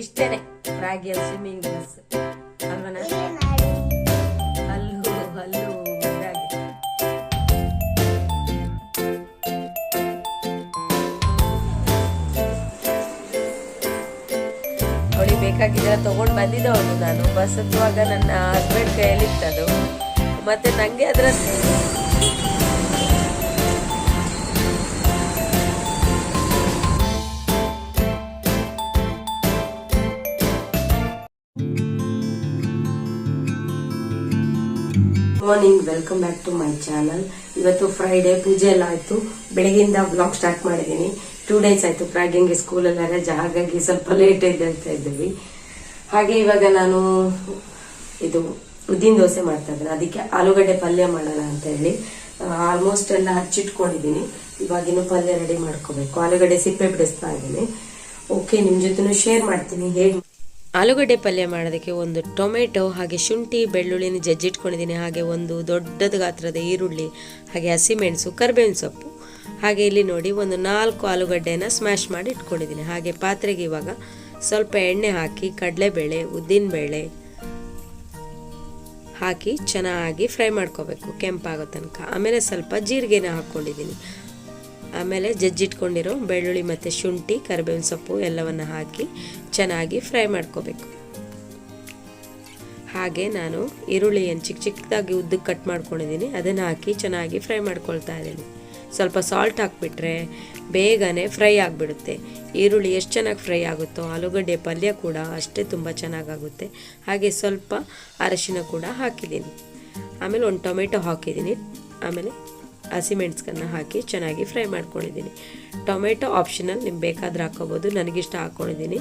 ಇಷ್ಟೇನೆ. ರಾಗಿಯಲ್ಲಿ swimming dress ಅಲ್ವನ? ಹಲ್ಲು ಇದಾಗಿದೆ ಅವಳಿಗೆ ಬೇಕಾಗಿದ್ರೆ ತಗೊಂಡು ಬಂದಿದ್ದವಳು ನಾನು. ಬಸ್ ಹತ್ತುವಾಗ ನನ್ನ ಹಸ್ಬೆಂಡ್ ಕೈಯಲ್ಲಿತ್ತದು. ಮತ್ತೆ ನಂಗೆ ಅದರ morning welcome back to my channel ಇವತ್ತು ಫ್ರೈಡೆ ಪೂಜೆ ಎಲ್ಲ ಆಯ್ತು. ಬೆಳಗಿಂದ ಬ್ಲಾಗ್ ಸ್ಟಾರ್ಟ್ ಮಾಡಿದ್ದೀನಿ. ಟೂ ಡೇಸ್ ಆಯ್ತು ಪ್ರಾಗ್ಯಂಗೆ ಸ್ಕೂಲಲ್ಲಿ ರಜಾ ಹಾಗಾಗಿ ಸ್ವಲ್ಪ ಲೇಟ್ ಎದ್ದೇಳ್ತಾ ಇದ್ದೀವಿ ಹಾಗೆ ಇವಾಗ ನಾನು ಇದು ಉದ್ದಿನ ದೋಸೆ ಮಾಡ್ತಾ ಇದ್ದೇನೆ. ಅದಕ್ಕೆ ಆಲೂಗಡ್ಡೆ ಪಲ್ಯ ಮಾಡೋಣ ಅಂತ ಹೇಳಿ. ಆಲ್ಮೋಸ್ಟ್ ಎಲ್ಲ ಹಚ್ಚಿಟ್ಕೊಂಡಿದ್ದೀನಿ. ಇನ್ನು ಪಲ್ಯ ರೆಡಿ ಮಾಡ್ಕೋಬೇಕು. ಆಲೂಗಡ್ಡೆ ಸಿಪ್ಪೆ ಬಿಡಿಸ್ತಾ ಇದ್ದೀನಿ. ಓಕೆ ನಿಮ್ ಜೊತೆ ಶೇರ್ ಮಾಡ್ತೀನಿ. ಹೇಗೆ ಆಲೂಗಡ್ಡೆ ಪಲ್ಯ ಮಾಡೋದಕ್ಕೆ ಒಂದು ಟೊಮೆಟೊ ಹಾಗೆ ಶುಂಠಿ, ಬೆಳ್ಳುಳ್ಳಿನ ಜಜ್ಜಿಟ್ಕೊಂಡಿದ್ದೀನಿ. ಹಾಗೆ ಒಂದು ದೊಡ್ಡದ ಗಾತ್ರದ ಈರುಳ್ಳಿ, ಹಾಗೆ ಹಸಿಮೆಣಸು, ಕರ್ಬೇವಿನ ಸೊಪ್ಪು. ಹಾಗೆ ಇಲ್ಲಿ ನೋಡಿ ಒಂದು ನಾಲ್ಕು ಆಲೂಗಡ್ಡೆನ ಸ್ಮ್ಯಾಶ್ ಮಾಡಿ ಇಟ್ಕೊಂಡಿದ್ದೀನಿ. ಹಾಗೆ ಪಾತ್ರೆಗೆ ಇವಾಗ ಸ್ವಲ್ಪ ಎಣ್ಣೆ ಹಾಕಿ, ಕಡಲೆಬೇಳೆ, ಉದ್ದಿನಬೇಳೆ ಹಾಕಿ ಚೆನ್ನಾಗಿ ಫ್ರೈ ಮಾಡ್ಕೋಬೇಕು. ಕೆಂಪಾಗೋ ತನಕ. ಆಮೇಲೆ ಸ್ವಲ್ಪ ಜೀರಿಗೆನ ಹಾಕ್ಕೊಂಡಿದ್ದೀನಿ. ಆಮೇಲೆ ಜಜ್ಜಿಟ್ಕೊಂಡಿರೋ ಬೆಳ್ಳುಳ್ಳಿ ಮತ್ತು ಶುಂಠಿ, ಕರಿಬೇವಿನ ಸೊಪ್ಪು ಎಲ್ಲವನ್ನು ಹಾಕಿ ಚೆನ್ನಾಗಿ ಫ್ರೈ ಮಾಡ್ಕೋಬೇಕು. ಹಾಗೆ ನಾನು ಈರುಳ್ಳಿಯನ್ನು ಚಿಕ್ಕ ಚಿಕ್ಕದಾಗಿ ಉದ್ದಕ್ಕೆ ಕಟ್ ಮಾಡ್ಕೊಂಡಿದ್ದೀನಿ. ಅದನ್ನು ಹಾಕಿ ಚೆನ್ನಾಗಿ ಫ್ರೈ ಮಾಡ್ಕೊಳ್ತಾ ಇದ್ದೀನಿ. ಸ್ವಲ್ಪ ಸಾಲ್ಟ್ ಹಾಕಿಬಿಟ್ರೆ ಬೇಗನೆ ಫ್ರೈ ಆಗಿಬಿಡುತ್ತೆ. ಈರುಳ್ಳಿ ಎಷ್ಟು ಚೆನ್ನಾಗಿ ಫ್ರೈ ಆಗುತ್ತೋ, ಆಲೂಗಡ್ಡೆ ಪಲ್ಯ ಕೂಡ ಅಷ್ಟೇ ತುಂಬ ಚೆನ್ನಾಗಾಗುತ್ತೆ. ಹಾಗೆ ಸ್ವಲ್ಪ ಅರಶಿನ ಕೂಡ ಹಾಕಿದ್ದೀನಿ. ಆಮೇಲೆ ಒಂದು ಟೊಮೆಟೊ ಹಾಕಿದ್ದೀನಿ. ಆಮೇಲೆ ಹಸಿಮೆಣ್ಸನ್ನ ಹಾಕಿ ಚೆನ್ನಾಗಿ ಫ್ರೈ ಮಾಡ್ಕೊಂಡಿದ್ದೀನಿ. ಟೊಮೆಟೊ ಆಪ್ಷನಲ್ ನಿಮ್ಗೆ ಬೇಕಾದ್ರೆ ಹಾಕೋಬೋದು, ನನಗಿಷ್ಟ ಹಾಕ್ಕೊಂಡಿದ್ದೀನಿ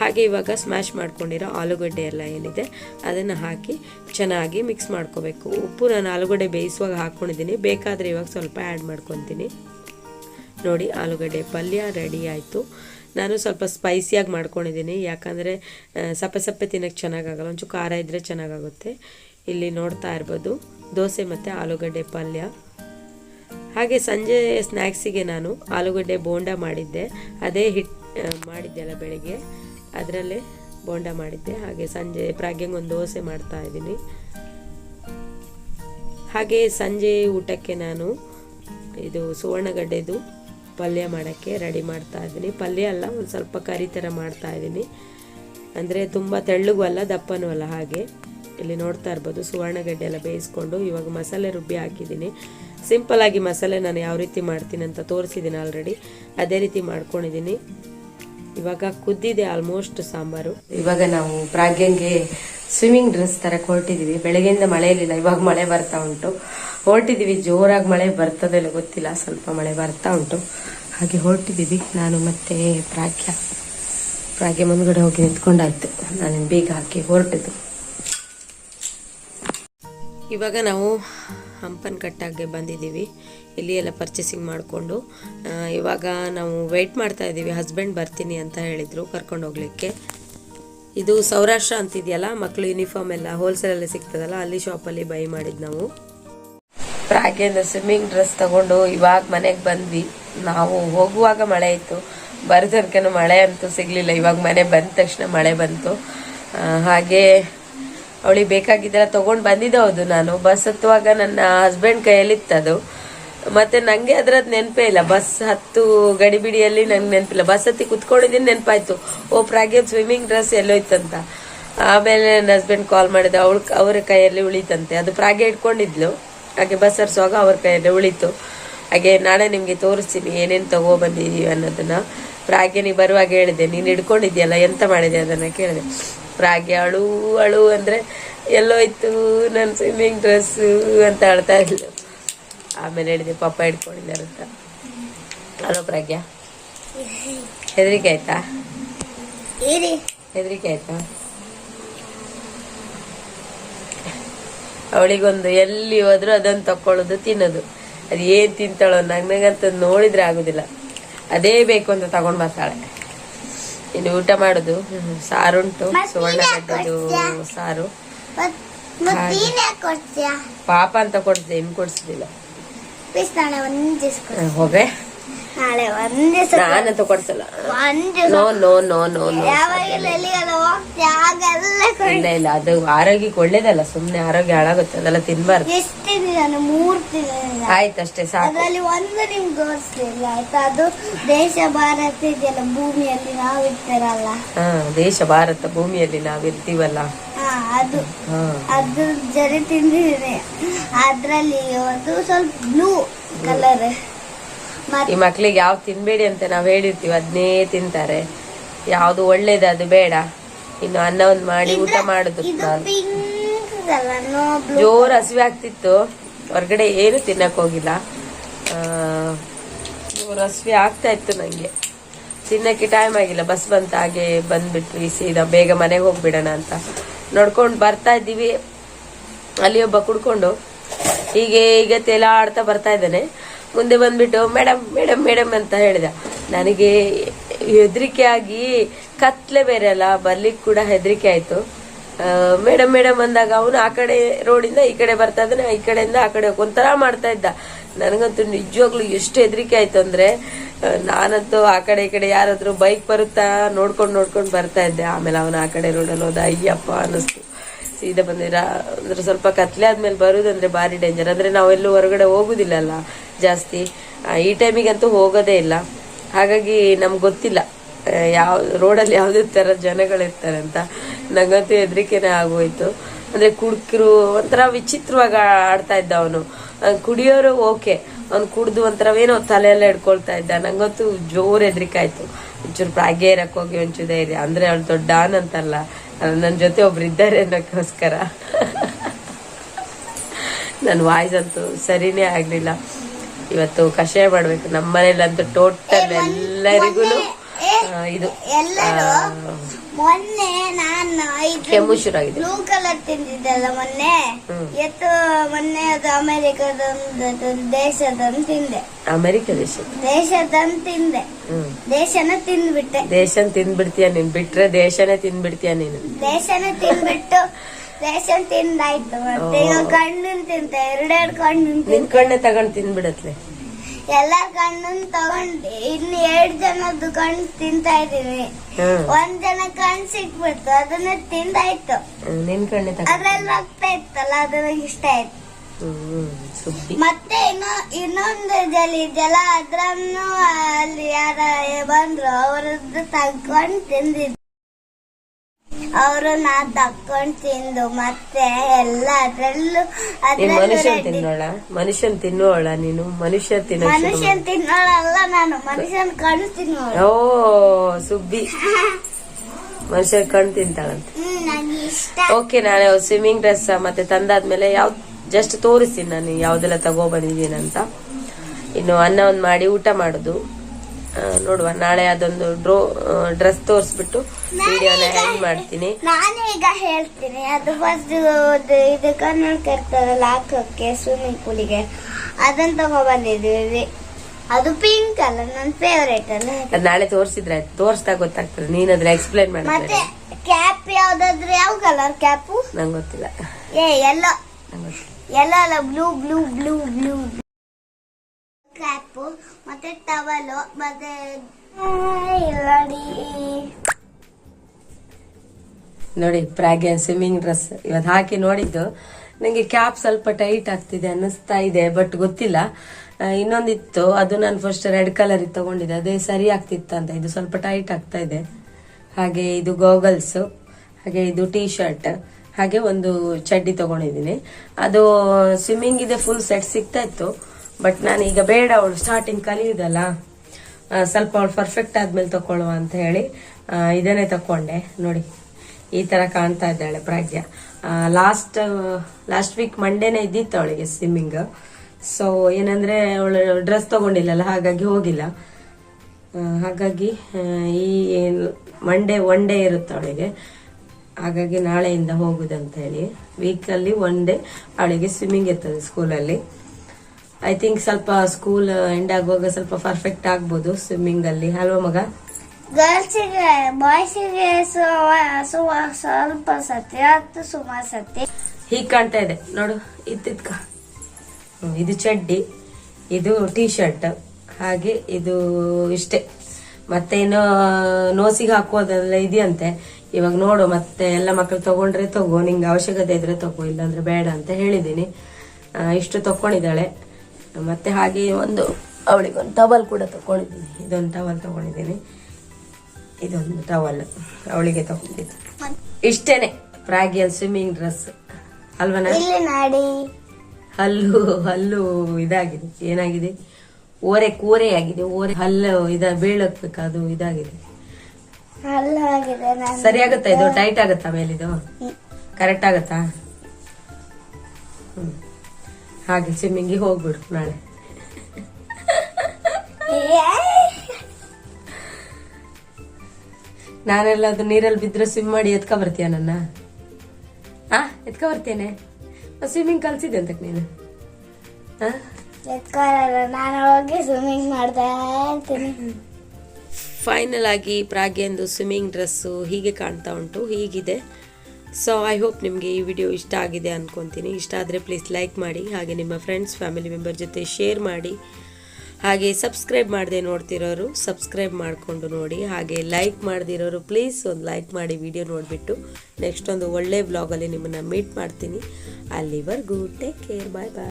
ಹಾಗೆ ಇವಾಗ ಸ್ಮ್ಯಾಶ್ ಮಾಡ್ಕೊಂಡಿರೋ ಆಲೂಗಡ್ಡೆ ಎಲ್ಲ ಏನಿದೆ, ಅದನ್ನು ಹಾಕಿ ಚೆನ್ನಾಗಿ ಮಿಕ್ಸ್ ಮಾಡ್ಕೋಬೇಕು. ಉಪ್ಪು ನಾನು ಆಲೂಗಡ್ಡೆ ಬೇಯಿಸುವಾಗ ಹಾಕ್ಕೊಂಡಿದ್ದೀನಿ ಬೇಕಾದರೆ ಇವಾಗ ಸ್ವಲ್ಪ ಆ್ಯಡ್ ಮಾಡ್ಕೊತೀನಿ. ನೋಡಿ, ಆಲೂಗಡ್ಡೆ ಪಲ್ಯ ರೆಡಿ ಆಯಿತು. ನಾನು ಸ್ವಲ್ಪ ಸ್ಪೈಸಿಯಾಗಿ ಮಾಡ್ಕೊಂಡಿದ್ದೀನಿ, ಯಾಕಂದರೆ ಸಪ್ಪೆ ಸಪ್ಪೆ ತಿನ್ನೋಕ್ಕೆ ಚೆನ್ನಾಗಾಗಲ್ಲ, ಒಂಚೂರು ಖಾರ ಇದ್ದರೆ ಚೆನ್ನಾಗಾಗುತ್ತೆ. ಇಲ್ಲಿ ನೋಡ್ತಾ ಇರ್ಬೋದು, ದೋಸೆ ಮತ್ತು ಆಲೂಗಡ್ಡೆ ಪಲ್ಯ. ಹಾಗೆ ಸಂಜೆ ಸ್ನ್ಯಾಕ್ಸಿಗೆ ನಾನು ಆಲೂಗಡ್ಡೆ ಬೋಂಡ ಮಾಡಿದ್ದೆ. ಅದೇ ಹಿಟ್ ಮಾಡಿದ್ದೆ ಅಲ್ಲ ಬೆಳಿಗ್ಗೆ. ಅದರಲ್ಲೇ ಬೋಂಡ ಮಾಡಿದ್ದೆ. ಹಾಗೆ ಸಂಜೆ ಪ್ರಾಗ್ಯಂಗೆ ಒಂದು ದೋಸೆ ಮಾಡ್ತಾ ಇದ್ದೀನಿ. ಹಾಗೆ ಸಂಜೆ ಊಟಕ್ಕೆ ನಾನು ಇದು ಸುವರ್ಣಗಡ್ಡೆದು ಪಲ್ಯ ಮಾಡೋಕ್ಕೆ ರೆಡಿ ಮಾಡ್ತಾ ಇದ್ದೀನಿ. ಪಲ್ಯ ಅಲ್ಲ, ಒಂದು ಸ್ವಲ್ಪ ಕರಿ ಥರ ಮಾಡ್ತಾ ಇದ್ದೀನಿ. ಅಂದರೆ ತುಂಬ ತೆಳ್ಳಗೂ ಅಲ್ಲ, ದಪ್ಪನೂ ಅಲ್ಲ ಹಾಗೆ. ಇಲ್ಲಿ ನೋಡ್ತಾ ಇರ್ಬೋದು ಸುವರ್ಣಗಡ್ಡೆ ಎಲ್ಲ ಬೇಯಿಸ್ಕೊಂಡು ಇವಾಗ ಮಸಾಲೆ ರುಬ್ಬಿ ಹಾಕಿದ್ದೀನಿ. ಸಿಂಪಲ್ ಆಗಿ ಮಸಾಲೆ ನಾನು ಯಾವ ರೀತಿ ಮಾಡ್ತೀನಿ ಅಂತ ತೋರಿಸಿದ್ದೀನಿ ಆಲ್ರೆಡಿ ಅದೇ ರೀತಿ ಮಾಡ್ಕೊಂಡಿದ್ದೀನಿ. ಇವಾಗ ಕುದ್ದಿದೆ ಆಲ್ಮೋಸ್ಟ್ ಸಾಂಬಾರು. ಇವಾಗ ನಾವು ಪ್ರಾಗ್ಯಂಗೆ ಸ್ವಿಮ್ಮಿಂಗ್ ಡ್ರೆಸ್ ತರ ಹೊರಟಿದೀವಿ. ಬೆಳಗ್ಗೆಯಿಂದ ಮಳೆ ಇರಲಿಲ್ಲ, ಇವಾಗ ಮಳೆ ಬರ್ತಾ ಉಂಟು. ಹೊರಟಿದೀವಿ, ಜೋರಾಗಿ ಮಳೆ ಬರ್ತದೆ ಇಲ್ಲ ಗೊತ್ತಿಲ್ಲ, ಸ್ವಲ್ಪ ಮಳೆ ಬರ್ತಾ ಉಂಟು. ಹಾಗೆ ಹೊರಟಿದ್ದೀವಿ ನಾನು ಮತ್ತೆ ಪ್ರಾಗ್ಯ ಪ್ರಾಗ್ಯ ಮುಂದ್ಗಡೆ ಹೋಗಿ ನಿಂತ್ಕೊಂಡಾಯ್ತು. ನಾನು ಬೀಗ ಹಾಕಿ ಹೊರಟಿದ್ದು. ಇವಾಗ ನಾವು ಹಂಪನ್ ಕಟ್ಟಾಗೆ ಬಂದಿದ್ದೀವಿ. ಇಲ್ಲಿ ಎಲ್ಲ ಪರ್ಚೇಸಿಂಗ್ ಮಾಡಿಕೊಂಡು ಇವಾಗ ನಾವು ವೆಯ್ಟ್ ಮಾಡ್ತಾ ಇದ್ದೀವಿ. ಹಸ್ಬೆಂಡ್ ಬರ್ತೀನಿ ಅಂತ ಹೇಳಿದರು ಕರ್ಕೊಂಡು ಹೋಗ್ಲಿಕ್ಕೆ. ಇದು ಸೌರಾಷ್ಟ್ರ ಅಂತಿದೆಯಲ್ಲ ಮಕ್ಕಳು ಯೂನಿಫಾರ್ಮ್ ಎಲ್ಲ ಹೋಲ್ಸೇಲಲ್ಲಿ ಸಿಗ್ತದಲ್ಲ, ಅಲ್ಲಿ ಶಾಪಲ್ಲಿ ಬೈ ಮಾಡಿದ್ದು ನಾವು. ಪ್ರಾಗೇಂದ್ರ ಸ್ವಿಮ್ಮಿಂಗ್ ಡ್ರೆಸ್ ತಗೊಂಡು ಇವಾಗ ಮನೆಗೆ ಬಂದ್ವಿ. ನಾವು ಹೋಗುವಾಗ ಮಳೆ ಇತ್ತು. ಬರೋದನ್ಕೇನು ಮಳೆ ಅಂತೂ ಸಿಗಲಿಲ್ಲ. ಇವಾಗ ಮನೆ ಬಂದ ತಕ್ಷಣ ಮಳೆ ಬಂತು. ಹಾಗೆ ಅವಳಿಗೆ ಬೇಕಾಗಿದ್ದೆಲ್ಲ ತಗೊಂಡು ಬಂದಿದ್ದೆ ಹೌದು ನಾನು. ಬಸ್ ಹತ್ತುವಾಗ ನನ್ನ ಹಸ್ಬೆಂಡ್ ಕೈಯಲ್ಲಿತ್ತದು. ಮತ್ತೆ ನನಗೆ ಅದ್ರದ್ದು ನೆನಪೇ ಇಲ್ಲ. ಬಸ್ ಹತ್ತು ಗಡಿಬಿಡಿಯಲ್ಲಿ ನಂಗೆ ನೆನಪಿಲ್ಲ. ಬಸ್ ಹತ್ತಿ ಕುತ್ಕೊಂಡಿದ್ದೀನಿ ನೆನಪಾಯ್ತು. ಓ ಪ್ರಾಗೆ ಸ್ವಿಮ್ಮಿಂಗ್ ಡ್ರೆಸ್ ಎಲ್ಲೋಯ್ತಂತ. ಆಮೇಲೆ ನನ್ನ ಹಸ್ಬೆಂಡ್ ಕಾಲ್ ಮಾಡಿದ. ಅವಳ ಅವರ ಕೈಯಲ್ಲಿ ಉಳಿತಂತೆ. ಅದು ಪ್ರಾಗೆ ಇಟ್ಕೊಂಡಿದ್ಲು. ಹಾಗೆ ಬಸ್ ಹರಿಸುವಾಗ ಅವ್ರ ಕೈಯಲ್ಲಿ ಉಳಿತು. ಹಾಗೆ ನಾಳೆ ನಿಮಗೆ ತೋರಿಸ್ತೀನಿ. ಏನೇನು ತಗೊಬಂದಿದೀವಿ ಅನ್ನೋದನ್ನ. ನೀ ಬರುವಾಗ ಹೇಳಿದೆ. ನೀನು ಹಿಡ್ಕೊಂಡಿದ್ಯಲ್ಲ, ಎಂತ ಮಾಡಿದೆ ಅದನ್ನ ಕೇಳಿದೆ. ಪ್ರಾಗೆ ಅಳು ಅಳು ಅಂದ್ರೆ ಎಲ್ಲೋಯ್ತು ನನ್ನ ಸ್ವಿಮ್ಮಿಂಗ್ ಡ್ರೆಸ್ಸು ಅಂತ ಅಳ್ತಾ ಇದ್ಲು. ಆಮೇಲೆ ಹೇಳಿದೆ ಪಪ್ಪ ಹಿಡ್ಕೊಂಡಿದ್ದಾರೆ ಅಂತ. ಹಲೋ ಪ್ರಾಗ್ಯ ಹೆದರಿಕೆ ಆಯ್ತಾ? ಹೆದರಿಕೆ ಆಯ್ತಾ? ಅವಳಿಗೊಂದು ಎಲ್ಲಿ ಹೋದ್ರು ಅದನ್ನು ತಕೊಳ್ಳೋದು ತಿನ್ನೋದು. ಅದು ಏನು ತಿಂತಾಳೋ ನನಗಂತ ನೋಡಿದ್ರೆ ಆಗೋದಿಲ್ಲ. ಅದೇ ಬೇಕು ಅಂತ ತಗೊಂಡು ಬರ್ತಾಳೆ ಇನ್ನು ಊಟ ಮಾಡೋದು ಸಾರುಂಟು ಕಟ್ಟೋದು ಸಾರು. ಪಾಪ ಅಂತ ಕೊಡ್ತೀವಿ ಏನ್ ಕೊಡ್ಸಿದಿಲ್ಲ ಹೋಗೆ ನಾನಂತ ಕೊಡ್ಸಲ್ಲ. No no no no no ಇಲ್ಲ. ಇಲ್ಲ ಅದು ಆರೋಗ್ಯಕ್ಕೆ ಒಳ್ಳೇದಲ್ಲ ಸುಮ್ನೆ ಆರೋಗ್ಯ ಹಾಳಾಗುತ್ತೆ ಅದೆಲ್ಲ ತಿನ್ಬಾರ್ದು. ಆಯ್ತು ಅಷ್ಟೇ ಮೂರು ಆಯ್ತಷ್ಟೇ ಸಾಕು. ಅದರಲ್ಲಿ ಒಂದು ನಿಮ್ಗೆ ತೋರಿಸ್ಲಿಲ್ಲ ಆಯ್ತಾ? ಅದು ದೇಶ ಭಾರತ ಇದೆಯಲ್ಲ ಭೂಮಿಯಲ್ಲಿ ನಾವು ಇರ್ತಾರಲ್ಲ ಹಾ ದೇಶ ಭಾರತ ಭೂಮಿಯಲ್ಲಿ ನಾವಿರ್ತೀವಲ್ಲ. ಹಾ ಅದು. ಅದ್ರ ಜರಿ ತಿಂದಿದ್ದೀನಿ. ಅದ್ರಲ್ಲಿ ಒಂದು ಸ್ವಲ್ಪ ಬ್ಲೂ ಕಲರ್ ಈ ಮಕ್ಳಿಗೆ ಯಾವ್ದು ತಿನ್ಬೇಡಿ ಅಂತ ನಾವ್ ಹೇಳಿರ್ತೀವಿ ಅದನ್ನೇ ತಿಂತಾರೆ. ಯಾವ್ದು ಒಳ್ಳೇದು ಅದು ಬೇಡ. ಇನ್ನು ಅನ್ನ ಒಂದ್ ಮಾಡಿ ಊಟ ಮಾಡುದು ಜೋರ್ ಹಸಿವೆ ಆಗ್ತಿತ್ತು. ಹೊರಗಡೆ ಏನು ತಿನ್ನಕ್ ಹೋಗಿಲ್ಲ. ಜೋರ್ ಹಸಿವೆ ಆಗ್ತಾ ಇತ್ತು ನಂಗೆ. ತಿನ್ನಕ್ಕೆ ಟೈಮ್ ಆಗಿಲ್ಲ. ಬಸ್ ಬಂತ ಹಾಗೆ ಬಂದ್ಬಿಟ್ವಿ ಸೀದಾ ಬೇಗ ಮನೆಗೆ ಹೋಗ್ಬಿಡೋಣ ಅಂತ. ನೋಡ್ಕೊಂಡು ಬರ್ತಾ ಇದ್ದೀವಿ. ಅಲ್ಲಿ ಒಬ್ಬ ಕುಡ್ಕೊಂಡು ಹೀಗೆ ಈಗ ತೇಲಾಡ್ತಾ ಬರ್ತಾ ಇದ್ದಾನೆ. ಮುಂದೆ ಬಂದ್ಬಿಟ್ಟು ಮೇಡಮ್ ಮೇಡಮ್ ಮೇಡಮ್ ಅಂತ ಹೇಳಿದ. ನನಗೆ ಹೆದರಿಕೆ ಆಗಿ, ಕತ್ಲೆ ಬೇರೆ ಅಲ್ಲ ಬರ್ಲಿಕ್ಕೆ ಕೂಡ ಹೆದರಿಕೆ ಆಯ್ತು. ಮೇಡಮ್ ಮೇಡಮ್ ಅಂದಾಗ ಅವನು ಆ ಕಡೆ ರೋಡಿಂದ ಈ ಕಡೆ ಬರ್ತಾ ಇದ್ದಾನೆ, ಈ ಕಡೆಯಿಂದ ಆ ಕಡೆ ಒಂಥರ ಮಾಡ್ತಾ ಇದ್ದ. ನನಗಂತೂ ನಿಜವಾಗ್ಲೂ ಎಷ್ಟು ಹೆದರಿಕೆ ಆಯ್ತು ಅಂದ್ರೆ ನಾನಂತೂ ಆ ಕಡೆ ಈ ಕಡೆ ಯಾರಾದ್ರೂ ಬೈಕ್ ಬರುತ್ತಾ ನೋಡ್ಕೊಂಡು ನೋಡ್ಕೊಂಡು ಬರ್ತಾ ಇದ್ದೆ. ಆಮೇಲೆ ಅವನು ಆ ಕಡೆ ರೋಡಲ್ಲಿ ಹೋದ, ಅಯ್ಯಪ್ಪ ಅನ್ನಿಸ್ತು. ಸೀದಾ ಬಂದಿರ ಅಂದ್ರೆ ಸ್ವಲ್ಪ ಕತ್ಲೆ ಆದ್ಮೇಲೆ ಬರುದಂದ್ರೆ ಭಾರಿ ಡೇಂಜರ್ ಅಂದ್ರೆ ನಾವೆಲ್ಲೂ ಹೊರಗಡೆ ಹೋಗುದಿಲ್ಲ ಅಲ್ಲ ಜಾಸ್ತಿ ಈ ಟೈಮಿಗಂತೂ ಹೋಗೋದೇ ಇಲ್ಲ. ಹಾಗಾಗಿ ನಮ್ಗೆ ಗೊತ್ತಿಲ್ಲ ಯಾವ, ರೋಡಲ್ಲಿ ಯಾವುದೇ ಥರ ಜನಗಳಿರ್ತಾರೆ ಅಂತ. ನಂಗಂತೂ ಹೆದರಿಕೆನೆ ಆಗೋಯ್ತು. ಅಂದ್ರೆ ಕುಡ್ಕರು ಒಂಥರ ವಿಚಿತ್ರವಾಗಿ ಆಡ್ತಾ ಇದ್ದ ಅವನು. ಕುಡಿಯೋರು ಓಕೆ. ಅವ್ನು ಕುಡ್ದು ಒಂಥರ ಏನೋ ತಲೆಯೆಲ್ಲ ಹಿಡ್ಕೊಳ್ತಾ ಇದ್ದ. ನಂಗಂತೂ ಜೋರು ಹೆದರಿಕೆ ಆಯ್ತು. ಒಂಚೂರು ಪ್ರಾಗೆ ಇರಕ್ ಹೋಗಿ ಒಂಚೂರು ಧೈರ್ಯ. ಅಂದ್ರೆ ಅವ್ಳು ದೊಡ್ಡ ಅಂತಲ್ಲ. ನನ್ನ ಜೊತೆ ಒಬ್ರು ಇದ್ದಾರೆ ಅನ್ನೋಕ್ಕೋಸ್ಕರ. ನನ್ನ ವಾಯ್ಸ್ ಅಂತೂ ಸರಿನೇ ಆಗ್ಲಿಲ್ಲ. ಇವತ್ತು ಕಷಾಯ ಮಾಡ್ಬೇಕು. ನಮ್ಮ ಮನೇಲಂತೂ ಟೋಟಲ್ ಎಲ್ಲರಿಗೂ ಇದು ಮೊನ್ನೆ ನಾನು ಕೆಮ್ಮು ಶುರುವಾಗಿದೆ ಬ್ಲೂ ಕಲರ್ ತಿಂದಿದ್ದಲ್ಲ ಮೊನ್ನೆ. ಎತ್ತು ಮೊನ್ನೆ ಅದು ಅಮೆರಿಕದ ದೇಶದನ್ನು ತಿಂದೆ. ಅಮೆರಿಕ ದೇಶ ದೇಶದನ್ನು ತಿಂದೆ. ದೇಶನ ತಿಂದ್ಬಿಟ್ಟೆ. ದೇಶನ್ ತಿಂದ್ಬಿಡ್ತೀಯ ನೀನ್? ಬಿಟ್ರೆ ದೇಶನೇ ತಿಂದ್ಬಿಡ್ತೀಯ ನೀನು? ದೇಶನ ತಿಂದ್ಬಿಟ್ಟು ದೇಶನ್ ತಿಂದಾಯ್ತು. ಮತ್ತೆ ಈಗ ಕಣ್ಣನ್ ತಿಂತ ಎರಡೆರಡು ಕಣ್ಣು ನಿನ್ ಕಣ್ಣೆ ತಗೊಂಡ್ ತಿಂದ್ಬಿಡತ್ಲೆ. ಎಲ್ಲ ಕಣ್ಣನ್ ತಗೊಂಡು ಇನ್ನು ಎರಡ್ ಜನದ್ದು ಕಣ್ಣು ತಿಂತಾ ಇದೀನಿ ಒಂದ್ ಜನ ಕಣ್ ಸಿಕ್ಬಿಡ್ತು ಅದನ್ನ ತಿಂದಾಯ್ತು. ನಿನ್ ಕಣ್ಣೆ ಅದ್ರಲ್ಲಿ ರಕ್ತ ಇತ್ತಲ್ಲ ಅದನ್ನ ನಂಗೆ ಇಷ್ಟ ಆಯ್ತು. ಹ್ಮ್ ಸುದ್ದಿ. ಮತ್ತೆ ಇನ್ನೊ ಇನ್ನೊಂದು ಜಲಿ ಜಲ ಅದ್ರನ್ನು ಅಲ್ಲಿ ಯಾರ ಬಂದ್ರು ಅವರದ್ದು ತಗೊಂಡ್ ತಿಂದಿದ್ದು ಅವರು ನಾ ತಕೊಂಡ್ ತಿಂದು ಮತ್ತೆ ಎಲ್ಲ ಅದ್ರಲ್ಲೂ ನೀನ್ ಮನುಷ್ಯನ್ ತಿನ್ನೋಳ? ಮನುಷ್ಯನ್ ತಿನ್ನೋಳ ನೀನು? ಮನುಷ್ಯ ತಿನ್ನ ಮನುಷ್ಯನ್ ತಿನ್ನೋಳಲ್ಲ ನಾನು ಮನುಷ್ಯನ್ ಕಣ್ಣು ತಿನ್ನೋಳ. ಓ ಸುಬ್ಬಿ. ಮನುಷ್ಯ ಕಣ್ ತಿಂತಾಳಂತ. ಓಕೆ ನಾಳೆ ಸ್ವಿಮ್ಮಿಂಗ್ ಡ್ರೆಸ್ ಮತ್ತೆ ತಂದಾದ್ಮೇಲೆ ಯಾವ ಜಸ್ಟ್ ತೋರಿಸ್ತೀನಿ ನಾನು ಯಾವ್ದೆಲ್ಲ ತಗೋ ಅಂತ ಇನ್ನು ಅನ್ನ ಒಂದ್ ಮಾಡಿ ಊಟ ಮಾಡುದು. ನೋಡುವ. ನಾಳೆ ಅದೊಂದು ಡ್ರೋ ಡ್ರೆಸ್ ತೋರಿಸ್ಬಿಟ್ಟು ವಿಡಿಯೋನ ಹ್ಯಾಂಗ್ ಮಾಡ್ತೀನಿ. ನಾನೀಗ ಹೇಳ್ತೀನಿ. ಅದು ಫಸ್ಟ್ ಇದು ಕನ್ನಡ ಕರ್ತಾರಲ್ಲ ಹಾಕಕ್ಕೆ ಸ್ವಿಮ್ಮಿಂಗ್ ಪೂಲಿಗೆ ಅದನ್ನ ತಗೊಬಂದಿದ್ವಿ ಅದು ಪಿಂಕ್ ಅಲ್ಲ ನನ್ನ ಫೇವ್ರೇಟ್ ಅಲ್ಲ ನಾಳೆ ತೋರಿಸಿದ್ರೆ ತೋರಿಸ್ದಾಗ ಗೊತ್ತಾಗ್ತದೆ. ನೀನ್ ಅದ್ರ ಎಕ್ಸ್ಪ್ಲೈನ್ ಮತ್ತೆ ಕ್ಯಾಪ್ ಯಾವ್ದಾದ್ರೆ ಯಾವ ಕಲರ್ ಕ್ಯಾಪು ನಂಗೆ ಗೊತ್ತಿಲ್ಲ. ಏ ಎಲ್ಲೋ ಎಲ್ಲೋ ಅಲ್ಲ blue blue blue blue cap, ಮತ್ತೆ ಟವಲ್, ಮತ್ತೆ ನೋಡಿ ಪ್ರಾಗ್ಯ ಸ್ವಿಮ್ಮಿಂಗ್ ಡ್ರೆಸ್ ಇವತ್ತು ಹಾಕಿ ನೋಡಿದ್ದು. ನನಗೆ ಕ್ಯಾಪ್ ಸ್ವಲ್ಪ ಟೈಟ್ ಆಗ್ತಿದೆ ಅನ್ನಿಸ್ತಾ ಇದೆ ಬಟ್ ಗೊತ್ತಿಲ್ಲ. ಇನ್ನೊಂದಿತ್ತು, ಅದು ನಾನು ಫಸ್ಟ್ ರೆಡ್ ಕಲರ್ ತಗೊಂಡಿದ್ದೆ. ಅದೇ ಸರಿ ಆಗ್ತಿತ್ತು ಅಂತ, ಇದು ಸ್ವಲ್ಪ ಟೈಟ್ ಆಗ್ತಾ ಇದೆ. ಹಾಗೆ ಇದು ಗೋಗಲ್ಸ್ ಹಾಗೆ ಇದು ಟೀ ಶರ್ಟ್ ಹಾಗೆ ಒಂದು ಚಡ್ಡಿ ತಗೊಂಡಿದ್ದೀನಿ. ಅದು ಸ್ವಿಮ್ಮಿಂಗ್ ಇದೆ ಫುಲ್ ಸೆಟ್ ಸಿಗ್ತಾ ಇತ್ತು. ಬಟ್ ನಾನು ಈಗ ಬೇಡ, ಅವಳು ಸ್ಟಾರ್ಟಿಂಗ್ ಕಲಿಯುದಲ್ಲ. ಸ್ವಲ್ಪ ಅವಳು ಪರ್ಫೆಕ್ಟ್ ಆದ್ಮೇಲೆ ತಕೊಳ್ಳುವ ಅಂತ ಹೇಳಿ ಇದನ್ನೇ ತಕೊಂಡೆ ನೋಡಿ, ಈ ತರ ಕಾಣ್ತಾ ಇದ್ದಾಳೆ ಪ್ರಾಜ್ಞ. ಲಾಸ್ಟ್ ಲಾಸ್ಟ್ ವೀಕ್ ಮಂಡೇನೆ ಇದ್ದಿತ್ತು ಅವಳಿಗೆ ಸ್ವಿಮ್ಮಿಂಗ್ ಸೊ ಏನಂದ್ರೆ ಅವಳು ಡ್ರೆಸ್ ತಗೊಂಡಿಲ್ಲಲ್ಲ, ಹಾಗಾಗಿ ಹೋಗಿಲ್ಲ. ಹಾಗಾಗಿ ಈ ಮಂಡೇ ಒನ್ ಡೇ ಇರುತ್ತೆ ಅವಳಿಗೆ. ಹಾಗಾಗಿ ನಾಳೆಯಿಂದ ಹೋಗುದಂತ ಹೇಳಿ. ವೀಕಲ್ಲಿ ಒನ್ ಡೇ ಅವಳಿಗೆ ಸ್ವಿಮ್ಮಿಂಗ್ ಇರ್ತದೆ ಸ್ಕೂಲಲ್ಲಿ ಐ ಥಿಂಕ್ ಸ್ವಲ್ಪ ಸ್ಕೂಲ್ ಎಂಡ್ ಆಗುವಾಗ ಸ್ವಲ್ಪ ಪರ್ಫೆಕ್ಟ್ ಆಗ್ಬೋದು ಸ್ವಿಮ್ಮಿಂಗ್ ಅಲ್ಲಿ. ಅಲ್ವಾ ಮಗ? ಗರ್ಲ್ಸಿಗೆ ಬಾಯ್ಸಿಗೆ ಸ್ವಲ್ಪ ಸತಿ ಹತ್ತು ಸುಮಾರು ಸತಿ. ಹೀಗ್ ಕಾಣ್ತಾ ಇದೆ. ನೋಡು ಇತ್ತಿದ್ಕ ಇದು ಚಡ್ಡಿ ಇದು ಟೀ ಶರ್ಟ್ ಹಾಗೆ ಇದು ಇಷ್ಟೇ. ಮತ್ತೆ ಇನ್ನು ನೋಸಿಗೆ ಹಾಕೋದೆಲ್ಲ ಇದೆಯಂತೆ. ಇವಾಗ ನೋಡು ಮತ್ತೆ ಎಲ್ಲ ಮಕ್ಕಳು ತಗೊಂಡ್ರೆ ತಗೋ ನಿಂಗೆ ಅವಶ್ಯಕತೆ ಇದ್ರೆ ತಗೋ ಇಲ್ಲಾಂದ್ರೆ ಬೇಡ ಅಂತ ಹೇಳಿದ್ದೀನಿ. ಇಷ್ಟು ತಕೊಂಡಿದ್ದಾಳೆ ಮತ್ತೆ ಹಾಗೆ ಒಂದು ಅವಳಿಗೆ ಒಂದು ಟವಲ್ ಕೂಡ ತಕೊಂಡಿದ್ದೀನಿ. ಇದೊಂದು ಟವಲ್ ತಗೊಂಡಿದ್ದೀನಿ. ಇದೊಂದು ಟವಲ್ ಅವಳಿಗೆ ತಗೊಂಡಿದ್ದು. ಇಷ್ಟೇನೆ. ಪ್ರಾಗಿಯಲ್ ಸ್ವಿಮ್ಮಿಂಗ್ ಡ್ರೆಸ್ ಅಲ್ವನ? ಹಲ್ಲು ಹಲ್ಲು ಇದಾಗಿದೆ. ಏನಾಗಿದೆ? ಓರೆ ಕೋರೆ ಆಗಿದೆ ಓರೆ ಹಲ್ಲು ಇದ ಬೀಳಕ್ಬೇಕು ಅದು ಇದಾಗಿದೆ. ಸರಿ ಆಗುತ್ತಾ ಇದು? ಟೈಟ್ ಆಗುತ್ತಾ ಮೇಲಿದು? ಕರೆಕ್ಟ್ ಆಗುತ್ತಾ? ಹ್ಮ್. ಹಾಗೆ ಸ್ವಿಮ್ಮಿಂಗ್ ಹೋಗ್ಬಿಡು ನಾಳೆ. ನಾನೆಲ್ಲ ಅದು ನೀರಲ್ಲಿ ಬಿದ್ರೆ ಸ್ವಿಮ್ ಮಾಡಿ ಎತ್ಕೊ ಬರ್ತೀಯ ನನ್ನ? ಆ, ಎತ್ಕೊ ಬರ್ತೇನೆ. ಸ್ವಿಮ್ಮಿಂಗ್ ಕಲ್ಸಿದ್ದೆ ಅಂತ ನೀನು. ನಾನು ಸ್ವಿಮ್ಮಿಂಗ್ ಮಾಡ್ತಾ ಫೈನಲ್ ಆಗಿ ಪ್ರಾಗ್ಯಂದು ಸ್ವಿಮ್ಮಿಂಗ್ ಡ್ರೆಸ್ಸು ಹೀಗೆ ಕಾಣ್ತಾ ಉಂಟು, ಹೀಗಿದೆ. ಸೊ ಐ ಹೋಪ್ ನಿಮಗೆ ಈ ವಿಡಿಯೋ ಇಷ್ಟ ಆಗಿದೆ ಅಂದ್ಕೊತೀನಿ ಇಷ್ಟ ಆದರೆ ಪ್ಲೀಸ್ ಲೈಕ್ ಮಾಡಿ, ಹಾಗೆ ನಿಮ್ಮ ಫ್ರೆಂಡ್ಸ್ ಫ್ಯಾಮಿಲಿ ಮೆಂಬರ್ ಜೊತೆ ಶೇರ್ ಮಾಡಿ. ಹಾಗೆ ಸಬ್ಸ್ಕ್ರೈಬ್ ಮಾಡದೆ ನೋಡ್ತಿರೋರು ಸಬ್ಸ್ಕ್ರೈಬ್ ಮಾಡಿಕೊಂಡು ನೋಡಿ. ಹಾಗೆ ಲೈಕ್ ಮಾಡದಿರೋರು ಪ್ಲೀಸ್ ಒಂದು ಲೈಕ್ ಮಾಡಿ ವಿಡಿಯೋ ನೋಡಿಬಿಟ್ಟು. ನೆಕ್ಸ್ಟ್ ಒಂದು ಒಳ್ಳೆ ವ್ಲಾಗಲ್ಲಿ ನಿಮ್ಮನ್ನು ಮೀಟ್ ಮಾಡ್ತೀನಿ. ಅಲ್ಲಿವರೆಗೂ ಟೇಕ್ ಕೇರ್ ಬಾಯ್ ಬಾಯ್